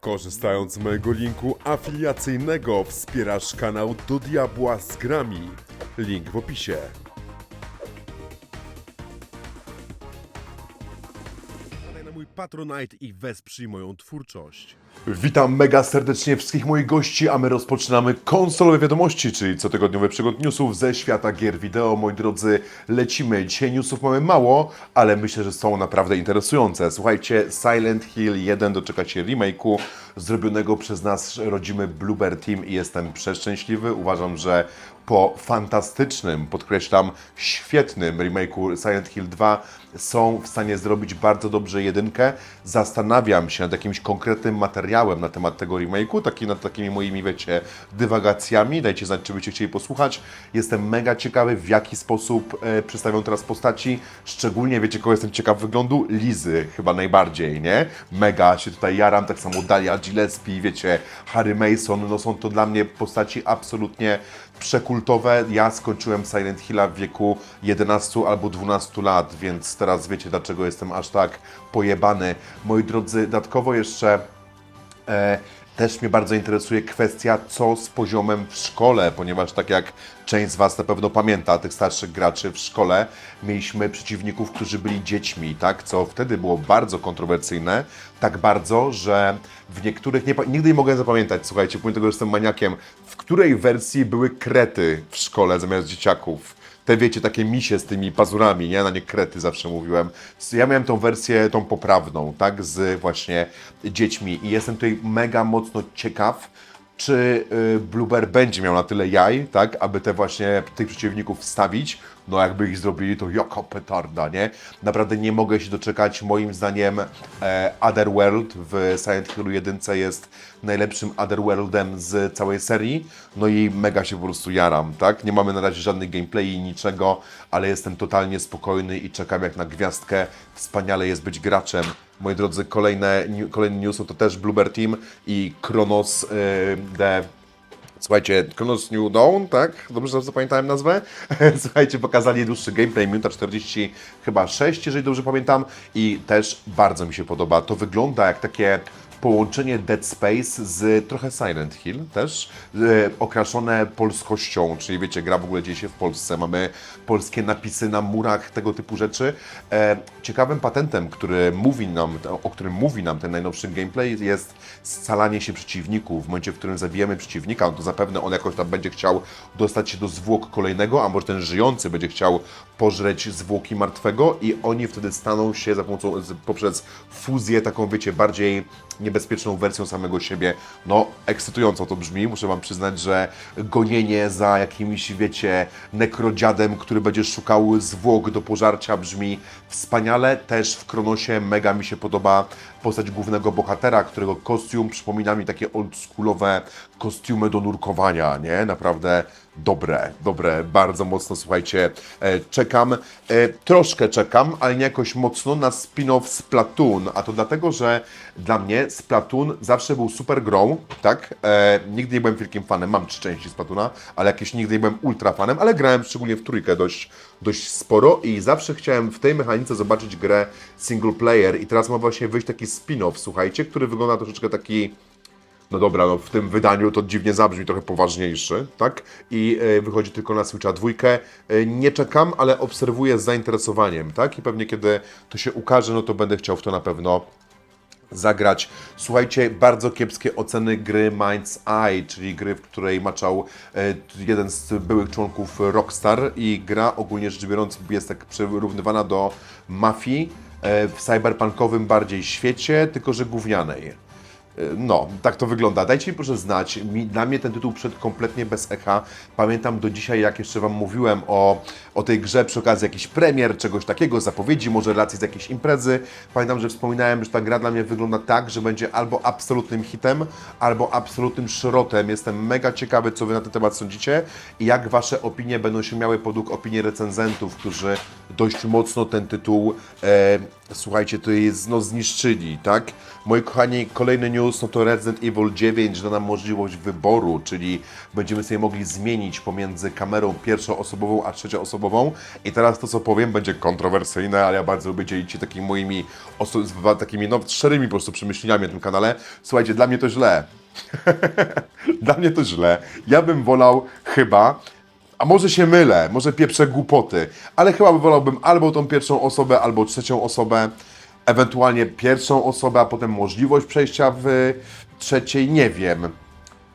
Korzystając z mojego linku afiliacyjnego wspierasz kanał Do Diabła z Grami. Link w opisie. Mój Patronite i wesprzyj moją twórczość. Witam mega serdecznie wszystkich moich gości, a my rozpoczynamy konsolowe wiadomości, czyli cotygodniowy przegląd newsów ze świata gier wideo. Moi drodzy, lecimy. Dzisiaj newsów mamy mało, ale myślę, że są naprawdę interesujące. Słuchajcie, Silent Hill 1 doczeka się remake'u zrobionego przez nas rodzimy Bluebird Team i jestem przeszczęśliwy. Uważam, że po fantastycznym, podkreślam, świetnym remake'u Silent Hill 2 są w stanie zrobić bardzo dobrze jedynkę. Zastanawiam się nad jakimś konkretnym materiałem na temat tego remake'u, taki, nad takimi moimi, wiecie, dywagacjami. Dajcie znać, czy byście chcieli posłuchać. Jestem mega ciekawy, w jaki sposób e, przedstawią teraz postaci. Szczególnie, wiecie, kogo jestem ciekaw wyglądu? Lizy chyba najbardziej, nie? Mega się tutaj jaram, tak samo Dalia Gillespie, wiecie, Harry Mason, no są to dla mnie postaci absolutnie przekultowe. Ja skończyłem Silent Hilla w wieku 11 albo 12 lat, więc teraz wiecie, dlaczego jestem aż tak pojebany. Moi drodzy, dodatkowo jeszcze e, też mnie bardzo interesuje kwestia, co z poziomem w szkole, ponieważ tak jak część z Was na pewno pamięta, tych starszych graczy w szkole, mieliśmy przeciwników, którzy byli dziećmi, tak? co wtedy było bardzo kontrowersyjne, tak bardzo, że w niektórych, nie, nigdy nie mogę zapamiętać, słuchajcie, pomimo tego, że jestem maniakiem, w której wersji były krety w szkole zamiast dzieciaków te wiecie, takie misie z tymi pazurami, nie? Na nie krety zawsze mówiłem. Ja miałem tą wersję, tą poprawną, tak? Z właśnie dziećmi i jestem tutaj mega mocno ciekaw, czy y, Blueber będzie miał na tyle jaj, tak? Aby te właśnie, tych przeciwników wstawić. No jakby ich zrobili, to jaka petarda, nie? Naprawdę nie mogę się doczekać. Moim zdaniem e, Otherworld w Silent Hill 1 jest najlepszym Otherworldem z całej serii. No i mega się po prostu jaram, tak? Nie mamy na razie żadnych gameplay i niczego, ale jestem totalnie spokojny i czekam jak na gwiazdkę. Wspaniale jest być graczem. Moi drodzy, kolejne, kolejny news to też Bluebird Team i Kronos y, The Słuchajcie, Kronos New Dawn, tak? Dobrze zapamiętałem nazwę? Słuchajcie, pokazali dłuższy gameplay, minuta 40, chyba 6, jeżeli dobrze pamiętam. I też bardzo mi się podoba. To wygląda jak takie połączenie Dead Space z trochę Silent Hill też, e, okraszone polskością, czyli wiecie, gra w ogóle dzieje się w Polsce, mamy polskie napisy na murach, tego typu rzeczy. E, ciekawym patentem, który mówi nam, o którym mówi nam ten najnowszy gameplay jest scalanie się przeciwników. W momencie, w którym zabijemy przeciwnika, to zapewne on jakoś tam będzie chciał dostać się do zwłok kolejnego, a może ten żyjący będzie chciał pożreć zwłoki martwego i oni wtedy staną się za pomocą, poprzez fuzję taką, wiecie, bardziej niebezpieczną wersją samego siebie. No, ekscytująco to brzmi. Muszę Wam przyznać, że gonienie za jakimś, wiecie, nekrodziadem, który będzie szukał zwłok do pożarcia brzmi wspaniale. Też w Kronosie mega mi się podoba postać głównego bohatera, którego kostium przypomina mi takie oldschoolowe kostiumy do nurkowania, nie? Naprawdę dobre, dobre, bardzo mocno, słuchajcie, e, czekam, e, troszkę czekam, ale nie jakoś mocno na spin-off Splatoon, a to dlatego, że dla mnie Splatoon zawsze był super grą, tak? E, nigdy nie byłem wielkim fanem, mam trzy części Splatoona, ale jakieś nigdy nie byłem ultra fanem, ale grałem szczególnie w trójkę dość, dość sporo i zawsze chciałem w tej mechanice zobaczyć grę single player i teraz ma właśnie wyjść taki spin-off, słuchajcie, który wygląda troszeczkę taki no dobra, no w tym wydaniu to dziwnie zabrzmi, trochę poważniejszy, tak? I e, wychodzi tylko na Switcha dwójkę. E, nie czekam, ale obserwuję z zainteresowaniem, tak? I pewnie kiedy to się ukaże, no to będę chciał w to na pewno zagrać. Słuchajcie, bardzo kiepskie oceny gry Mind's Eye, czyli gry, w której maczał e, jeden z byłych członków Rockstar i gra ogólnie rzecz biorąc jest tak przyrównywana do mafii w cyberpunkowym bardziej świecie, tylko że gównianej. No, tak to wygląda. Dajcie mi proszę znać. Mi, dla mnie ten tytuł przed kompletnie bez echa. Pamiętam do dzisiaj, jak jeszcze Wam mówiłem o, o tej grze przy okazji jakichś premier, czegoś takiego, zapowiedzi, może relacji z jakiejś imprezy. Pamiętam, że wspominałem, że ta gra dla mnie wygląda tak, że będzie albo absolutnym hitem, albo absolutnym szrotem. Jestem mega ciekawy, co Wy na ten temat sądzicie i jak Wasze opinie będą się miały podług opinii recenzentów, którzy dość mocno ten tytuł, e, słuchajcie, to jest no, zniszczyli, tak? Moi kochani, kolejny news no to Resident Evil 9 da nam możliwość wyboru, czyli będziemy sobie mogli zmienić pomiędzy kamerą pierwszoosobową a trzecioosobową. I teraz to, co powiem, będzie kontrowersyjne, ale ja bardzo lubię dzielić się takimi moimi, takimi no, szczerymi po prostu przemyśleniami na tym kanale. Słuchajcie, dla mnie to źle. dla mnie to źle. Ja bym wolał chyba a może się mylę, może pieprzę głupoty, ale chyba wolałbym albo tą pierwszą osobę, albo trzecią osobę, ewentualnie pierwszą osobę, a potem możliwość przejścia w trzeciej, nie wiem.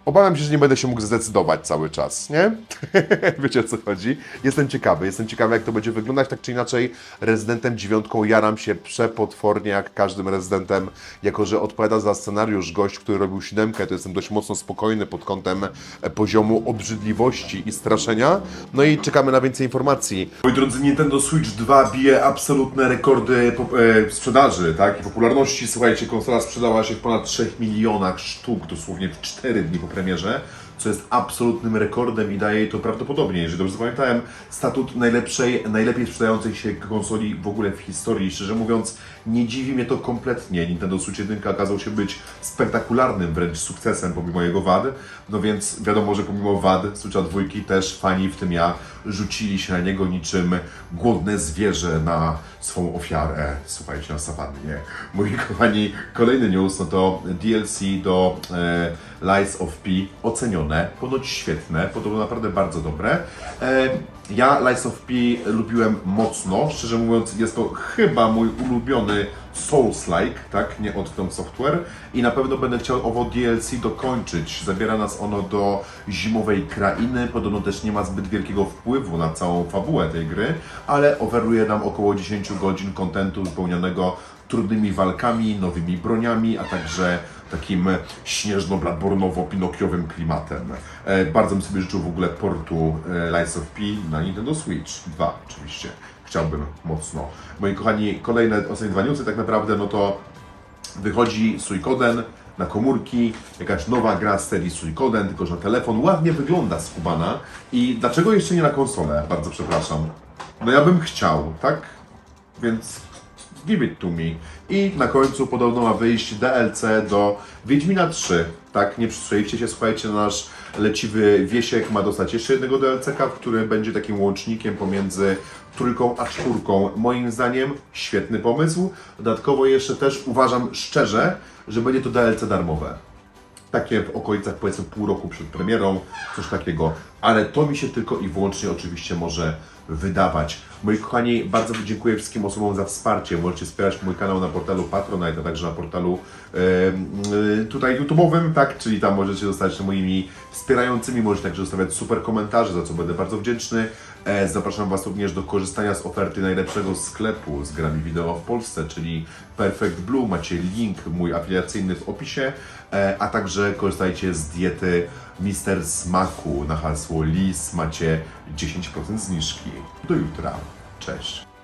Obawiam się, że nie będę się mógł zdecydować cały czas, nie? Wiecie o co chodzi? Jestem ciekawy, jestem ciekawy jak to będzie wyglądać, tak czy inaczej Rezydentem dziewiątką jaram się przepotwornie jak każdym Rezydentem, jako że odpowiada za scenariusz gość, który robił siódemkę, to jestem dość mocno spokojny pod kątem e, poziomu obrzydliwości i straszenia. No i czekamy na więcej informacji. Moi drodzy, Nintendo Switch 2 bije absolutne rekordy pop- e, sprzedaży, tak? I popularności. Słuchajcie, konsola sprzedała się w ponad 3 milionach sztuk, dosłownie w 4 dni po premierze, co jest absolutnym rekordem i daje jej to prawdopodobnie, jeżeli dobrze zapamiętałem, statut najlepszej, najlepiej sprzedającej się konsoli w ogóle w historii. Szczerze mówiąc, nie dziwi mnie to kompletnie. Nintendo Switch 1 okazał się być spektakularnym wręcz sukcesem pomimo jego wad. No więc wiadomo, że pomimo wad Switcha 2 też fani, w tym ja, rzucili się na niego niczym głodne zwierzę na swą ofiarę. Słuchajcie, na sawannie. Moi kochani, kolejny news no to DLC do e, Lies of P ocenione, ponoć świetne, podobno naprawdę bardzo dobre. E, ja Lies of P lubiłem mocno, szczerze mówiąc jest to chyba mój ulubiony Souls-like, tak, nie od From Software i na pewno będę chciał owo DLC dokończyć. Zabiera nas ono do zimowej krainy, podobno też nie ma zbyt wielkiego wpływu na całą fabułę tej gry, ale oferuje nam około 10 godzin kontentu wypełnionego trudnymi walkami, nowymi broniami, a także takim śnieżno-bladbornowo-pinokiowym klimatem. E, bardzo bym sobie życzył w ogóle portu e, of P na Nintendo Switch 2 oczywiście. Chciałbym mocno. Moi kochani, kolejne ostatnie dwa newsy tak naprawdę, no to wychodzi Suikoden na komórki, jakaś nowa gra z serii Suikoden, tylko że telefon ładnie wygląda skubana. I dlaczego jeszcze nie na konsolę? Bardzo przepraszam. No ja bym chciał, tak? Więc give it to me. I na końcu podobno ma wyjść DLC do Wiedźmina 3. Tak, nie przystrzeliście się, słuchajcie, nasz leciwy Wiesiek ma dostać jeszcze jednego DLC-ka, który będzie takim łącznikiem pomiędzy trójką a czwórką. Moim zdaniem świetny pomysł. Dodatkowo jeszcze też uważam szczerze, że będzie to DLC darmowe takie w okolicach powiedzmy pół roku przed premierą, coś takiego. Ale to mi się tylko i wyłącznie oczywiście może wydawać. Moi kochani, bardzo dziękuję wszystkim osobom za wsparcie. Możecie wspierać mój kanał na portalu Patronite, a także na portalu e, tutaj YouTube'owym, tak? Czyli tam możecie zostać moimi wspierającymi, możecie także zostawiać super komentarze, za co będę bardzo wdzięczny. E, Zapraszam Was również do korzystania z oferty najlepszego sklepu z grami wideo w Polsce, czyli Perfect Blue. Macie link mój afiliacyjny w opisie, e, a także korzystajcie z diety Mister Smaku na hasło LIS. Macie 10% zniżki. Do jutra. Cześć.